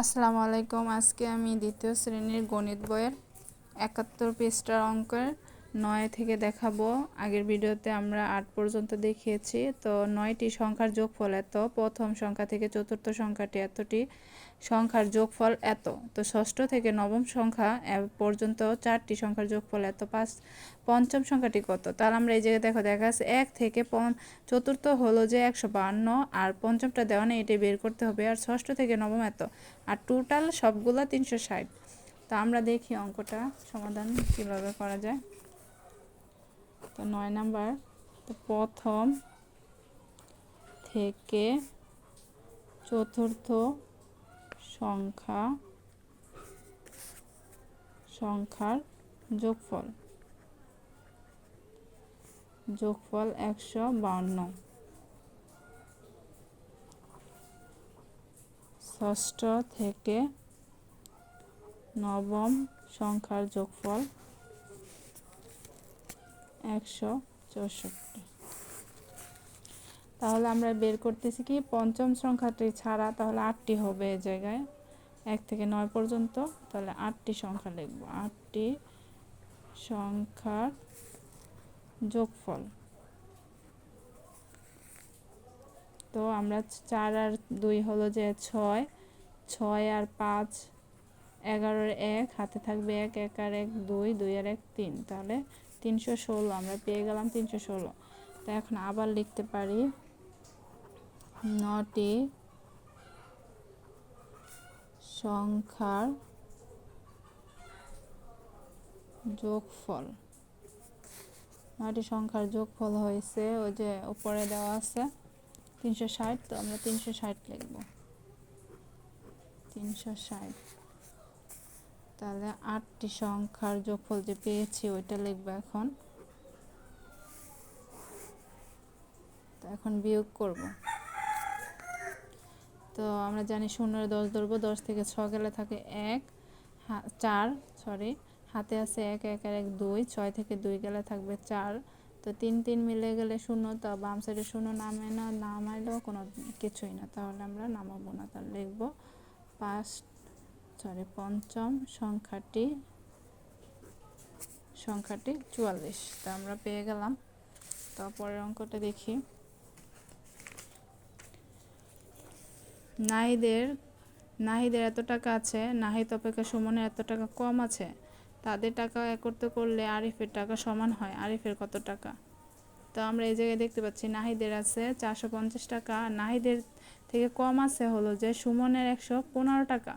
আসসালামু আলাইকুম। আজকে আমি দ্বিতীয় শ্রেণির গণিত বইয়ের একাত্তর পৃষ্ঠার অঙ্কের নয় থেকে দেখাবো। আগের ভিডিওতে আমরা আট পর্যন্ত দেখিয়েছি। তো নয়টি সংখ্যার যোগফল এত। প্রথম সংখ্যা থেকে চতুর্থ সংখ্যাটি এতটি। সংখ্যার যোগফল এত। তো ষষ্ঠ থেকে নবম সংখ্যা পর্যন্ত চারটি সংখ্যার যোগফল এত। পাঁচ, পঞ্চম সংখ্যাটি কত? তাহলে আমরা এই জায়গায় দেখো, দেখা যাচ্ছে এক থেকে চতুর্থ হলো যে একশো বাহান্ন আর পঞ্চমটা দেওয়া নেই, এটাই বের করতে হবে। আর ষষ্ঠ থেকে নবম এত। আর টোটাল সবগুলো তিনশো ষাট। তা আমরা দেখি অঙ্কটা সমাধান কীভাবে করা যায়। তো নয় নাম্বার। তো প্রথম থেকে চতুর্থ সংখ্যা, সংখ্যার যোগফল। যোগফল একশো বাউন্ন। ষষ্ঠ থেকে নবম সংখ্যার যোগফল একশো চৌষট্টি। তাহলে আমরা বের করতেছি কি, পঞ্চম সংখ্যাটি ছাড়া তাহলে আটটি হবে এই জায়গায়। এক থেকে নয় পর্যন্ত, তাহলে আটটি সংখ্যা লিখব। আটটি সংখ্যার যোগফল। তো আমরা চার আর দুই হলো যে ছয় ছয় আর পাঁচ এগারোর এক, হাতে থাকবে এক এক আর এক দুই দুই আর এক তিন। তাহলে তিনশো ষোলো, আমরা পেয়ে গেলাম তিনশো ষোলো। তো এখন আবার লিখতে পারি নটি সংখ্যার যোগফল। নয়টি সংখ্যার যোগফল হয়েছে, ওই যে উপরে দেওয়া আছে তিনশো ষাট, তো আমরা তিনশো ষাট লিখব। তিনশো ষাট। তাহলে আটটি সংখ্যার যোগফল যে পেয়েছি, ওইটা লিখব এখন। তো এখন বিয়োগ করব। তো আমরা জানি শূন্যের দশ ধরবো, দশ থেকে ছ গেলে থাকে এক চার সরি হাতে আছে এক এক আর এক দুই, ছয় থেকে দুই গেলে থাকবে চার। তো তিন তিন মিলে গেলে শূন্য, তো বাম সাইডে শূন্য নামে না, নামাইলেও কোনো কিছুই না। তাহলে আমরা নামাবো না, তাহলে লিখব পাঁচ সরি, পঞ্চম সংখ্যাটি সংখ্যাটি চুয়াল্লিশ। তা আমরা পেয়ে গেলাম। তারপরের অঙ্কটা দেখি। নাহিদের নাহিদের এত টাকা আছে, নাহিদ অপেক্ষা সুমনের এত টাকা কম আছে, তাদের টাকা একত্র করলে আরিফের টাকা সমান হয়। আরিফের কত টাকা? তো আমরা এই জায়গায় দেখতে পাচ্ছি, নাহিদের আছে চারশো পঞ্চাশ টাকা। নাহিদের থেকে কম আছে হলো যে সুমনের একশো পনেরো টাকা।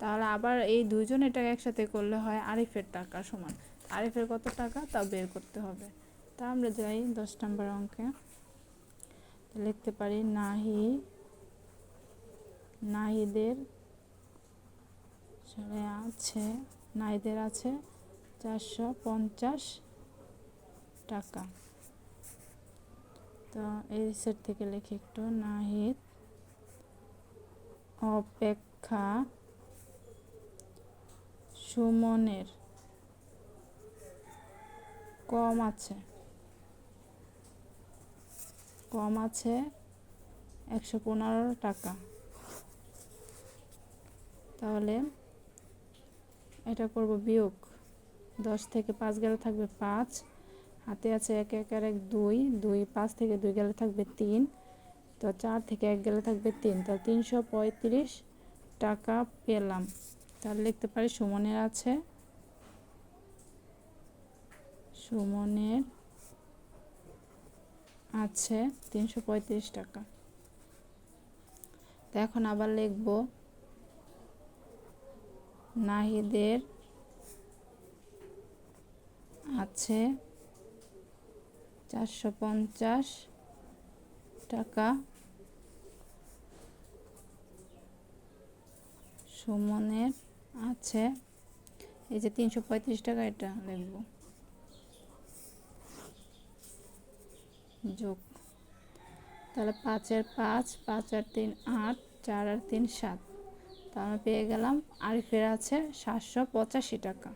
তাহলে আবার এই দুজন টাকা একসাথে করলে হয় আরিফের টাকা সমান। আরিফের কত টাকা? তা বের করতে হবে। তা আমরা যাই দশ নম্বর অঙ্কে। লিখতে পারি নাহি, নাহিদের আছে নাহিদের আছে চারশো পঞ্চাশ টাকা। তো এই সেট থেকে লিখি একটু, নাহিদ অপেক্ষা সুমনের কম আছে। কম আছে একশো পনেরো টাকা। তাহলে এটা করব বিয়োগ। দশ থেকে পাঁচ গেলে থাকবে পাঁচ। হাতে আছে এক এক আর এক দুই। দুই পাঁচ থেকে দুই গেলে থাকবে তিন। তো চার থেকে এক গেলে থাকবে তিন। তো তিনশো পঁয়ত্রিশ টাকা পেলাম। তাহলে লিখতে পারি সুমনের আছে। সুমনের আছে তিনশো পঁয়ত্রিশ টাকা। তো এখন আবার লিখব নাহিদের আছে চারশো পঞ্চাশ টাকা। সুমনের আছে। এই যে তিনশো পঁয়ত্রিশ টাকা এটা লিখব যোগ। তাহলে পাঁচের পাঁচ পাঁচ আর তিন আট, চার আর তিন সাত। তা আমরা পেয়ে গেলাম, আরিফের আছে সাতশো পঁচাশি টাকা।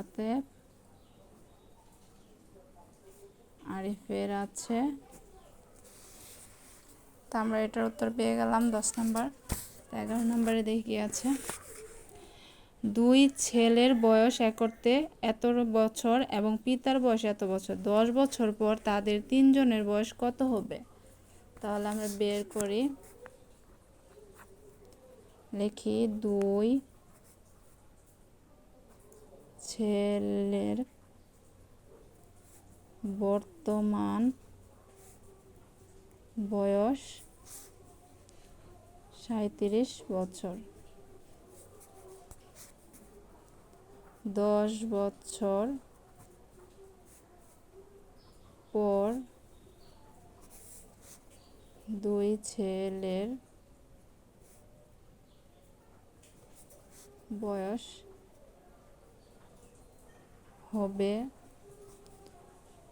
অতএব আরিফের আছে। তো আমরা এটার উত্তর পেয়ে গেলাম দশ নম্বর। এগারো নম্বরে দেখি আছে। দুই ছেলের বয়স একতে এত বছর এবং পিতার বয়স এত বছর, দশ বছর পর তাদের তিনজনের বয়স কত হবে? তাহলে আমরা বের করি। লিখি, দুই ছেলের বর্তমান বয়স সাঁত্রিশ বছর। দশ বছর পর দুই ছেলের বয়স হবে।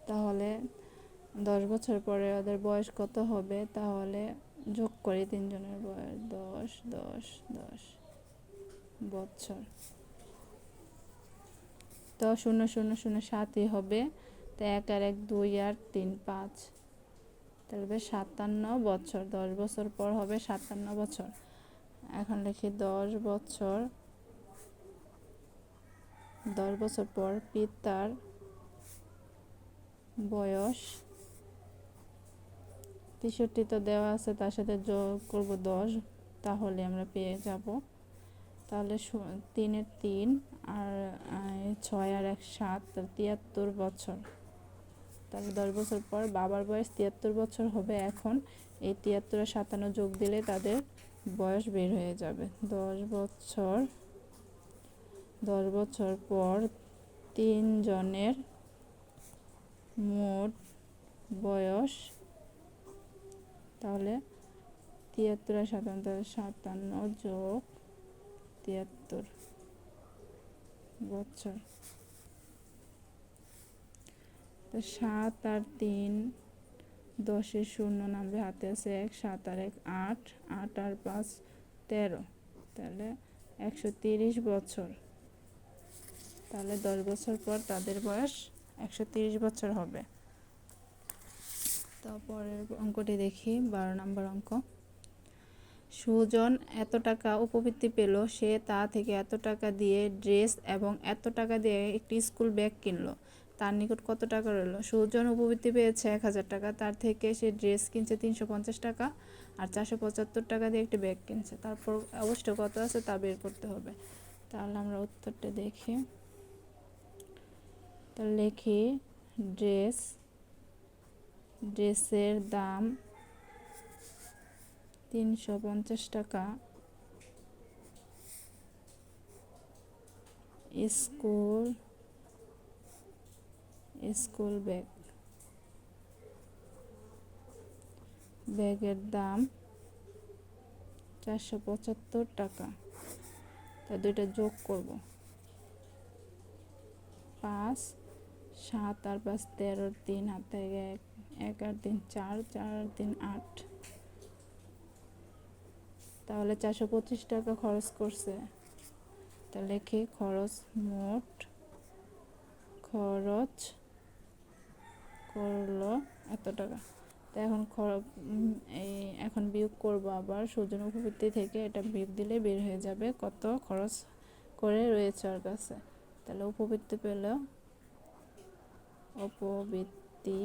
তাহলে দশ বছর পরে ওদের বয়স কত হবে? তাহলে যোগ করি তিনজনের বয়স, দশ দশ দশ বছর। তো শূন্য শূন্য শূন্য সাতই হবে। তো এক আর এক, দুই আর তিন, পাঁচ। তাহলে সাতান্ন বছর, দশ বছর পর হবে সাতান্ন বছর। এখন লিখি দশ বছর দশ বছর পর পিতার বয়স তেষট্টি তো দেওয়া আছে, তার সাথে যোগ করব দশ, তাহলে আমরা পেয়ে যাব। তাহলে তিনের তিন আর ছয় আর এক সাত তিয়াত্তর বছর। তাহলে দশ বছর পর বাবার বয়স তিয়াত্তর বছর হবে এখন। এই তিয়াত্তর আর সাতান্ন যোগ দিলে তাদের বয়স বের হয়ে যাবে। দশ বছর দশ বছর পর তিনজনের মোট বয়স তাহলে তিয়াত্তর আর সাতান্ন সাতান্ন যোগ তিয়াত্তর বছর। তো সাত আর তিন দশের শূন্য নামবে, হাতে আছে এক, সাত আর এক, আট আট আর পাঁচ, তেরো। তাহলে একশো তিরিশ বছর। তাহলে দশ বছর পর তাদের বয়স একশো তিরিশ বছর হবে। তারপরের অঙ্কটি দেখি, বারো নম্বর অঙ্ক। সুজন এত টাকা উপবৃত্তি পেল, সে তা থেকে এত টাকা দিয়ে ড্রেস এবং এত টাকা দিয়ে একটি স্কুল ব্যাগ কিনলো। তার নিকট কত টাকা রইল? সুজন উপবৃত্তি পেয়েছে এক হাজার টাকা, তার থেকে সে ড্রেস কিনছে তিনশো পঞ্চাশ টাকা আর চারশো পঁচাত্তর টাকা দিয়ে একটি ব্যাগ কিনছে। তারপর অবশ্য কত আছে তা বের করতে হবে। তাহলে আমরা উত্তরটা দেখি। তাহলে লিখি, ড্রেস ড্রেসের দাম তিনশো পঞ্চাশ টাকা। School school bag. ব্যাগের দাম চারশো পঁচাত্তর টাকা। তা দুইটা যোগ করব। পাঁচ, সাত আর পাঁচ তেরো তিন হাতে এক। এক আট তিন চার চার তিন আট। তাহলে চারশো পঁচিশ টাকা খরচ করছে। তা লেখে খরচ মোট খরচ করল এত টাকা। তো এখন এই এখন বিয়োগ করব আবার সূর্যন উপবৃত্তি থেকে এটা বিয়োগ দিলে বের হয়ে যাবে কত খরচ করে রয়েছে ওর কাছে। তাহলে উপবৃত্তি পেল। উপবৃত্তি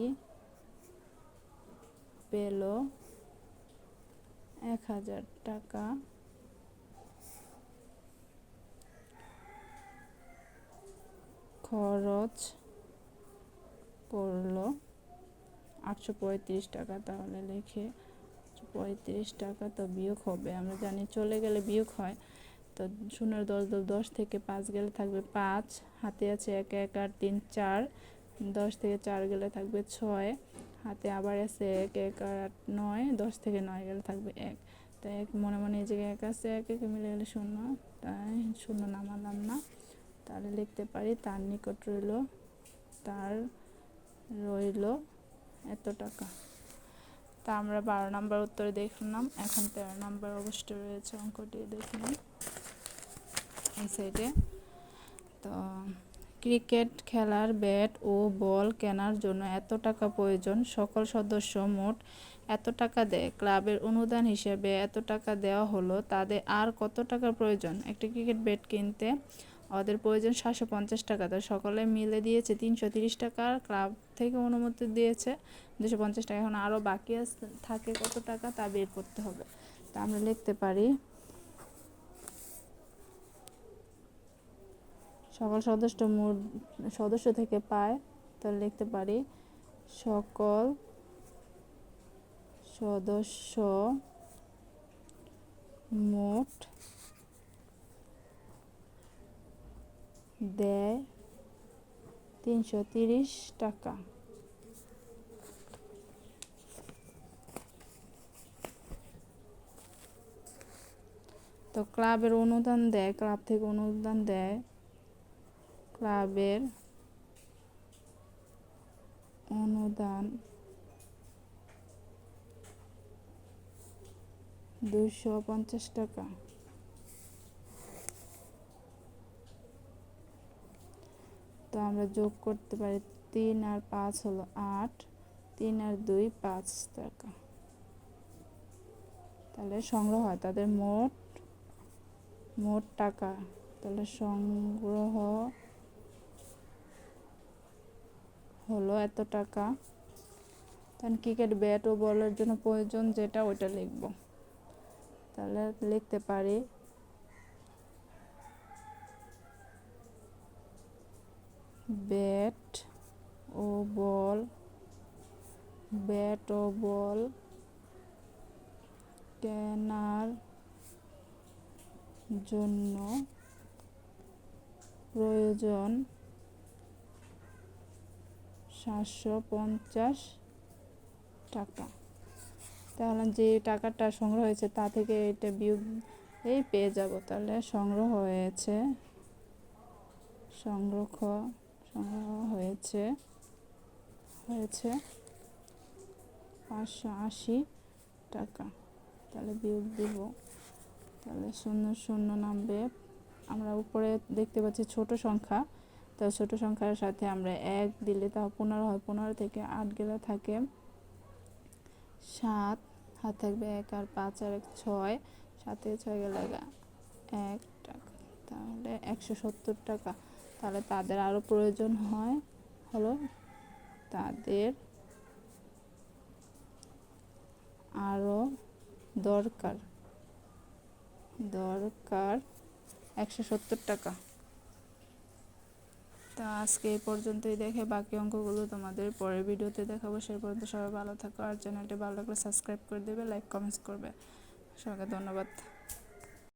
পেল এক হাজার টাকা। খরচ করল আটশো পঁয়ত্রিশ টাকা তাহলে লিখে। পঁয়ত্রিশ টাকা তো বিয়োগ হবে, আমরা জানি চলে গেলে বিয়োগ হয়। তো শূন্যের দশ দশ থেকে পাঁচ গেলে থাকবে পাঁচ, হাতে আছে এক এক আর তিন, চার, দশ থেকে চার গেলে থাকবে ছয়। হাতে আবার আছে এক এক আর নয়, দশ থেকে নয় গেলে থাকবে এক। তাই এক মনে মনে এই জায়গায় এক আছে, এক এক মিলে গেলে শূন্য। তাই শূন্য নামালাম না। তাহলে লিখতে পারি, তার নিকট রইল, তার রইল এত টাকা। তা আমরা বারো নম্বর উত্তরে দেখলাম। এখন তেরো নম্বর অবশ্যই রয়েছে, অঙ্কটি দেখলাম এই সাইডে তো ক্রিকেট খেলার ব্যাট ও বল কেনার জন্য এত টাকা প্রয়োজন? সকল সদস্য মোট এত টাকা দেয়? ক্লাবের অনুদান হিসেবে এত টাকা দেওয়া হলো, তাদের আর কত টাকার প্রয়োজন? একটা ক্রিকেট ব্যাট কিনতে ওদের প্রয়োজন সাতশো পঞ্চাশ টাকা। তো সকলে মিলে দিয়েছে তিনশো তিরিশ টাকা, ক্লাব থেকে অনুমতি দিয়েছে দুশো পঞ্চাশ টাকা। এখন আরও বাকি থাকে কত টাকা তা বের করতে হবে। তা আমরা লিখতে পারি। সকল সদস্য সদস্য থেকে পায় তাহলে লিখতে পারি। সকল সদস্য মোট দেয় তিনশো তিরিশ টাকা। তো ক্লাবের অনুদান দেয়, ক্লাব থেকে অনুদান দেয় ক্লাবের অনুদান দুশো পঞ্চাশ টাকা। তো আমরা যোগ করতে পারি তিন আর পাঁচ হলো আট, তিন আর দুই পাঁচ টাকা। তাহলে সংগ্রহ হয়। তাদের মোট মোট টাকা। তাহলে সংগ্রহ হলো এত টাকা। তখন ক্রিকেট ব্যাট ও বলের জন্য প্রয়োজন যেটা ওইটা লিখব। তাহলে লিখতে পারি। ব্যাট ও বল ব্যাট ও বল কেনার জন্য প্রয়োজন। সাতশো পঞ্চাশ টাকা। তাহলে যে টাকাটা সংগ্রহ হয়েছে তা থেকে এটা বিয়োগ এই পেয়ে যাব। তাহলে সংগ্রহ হয়েছে, সংগ্রহ সংগ্রহ হয়েছে হয়েছে পাঁচশো আশি টাকা। তাহলে বিয়োগ দিব। তাহলে শূন্য শূন্য নামবে। আমরা উপরে দেখতে পাচ্ছি ছোট সংখ্যা। তো ছোট সংখ্যার সাথে আমরা এক দিলে তা পনেরো হয়। পনেরো থেকে আট গেলে থাকে সাত হাত থাকবে এক আর পাঁচ আর এক ছয়, সাতে ছয় গেলে এক টাকা। তাহলে একশো সত্তর টাকা। তাহলে তাদের আরও প্রয়োজন হয়, হলো তাদের আরও দরকার দরকার একশো সত্তর টাকা। তা আজকে এই পর্যন্তই দেখে বাকি অঙ্কগুলো তোমাদের পরের ভিডিওতে দেখাবো। সেই পর্যন্ত সবাই ভালো থাকো আর চ্যানেলটি ভালো লাগলে সাবস্ক্রাইব করে দেবে, লাইক, কমেন্টস করবে। সবাইকে ধন্যবাদ।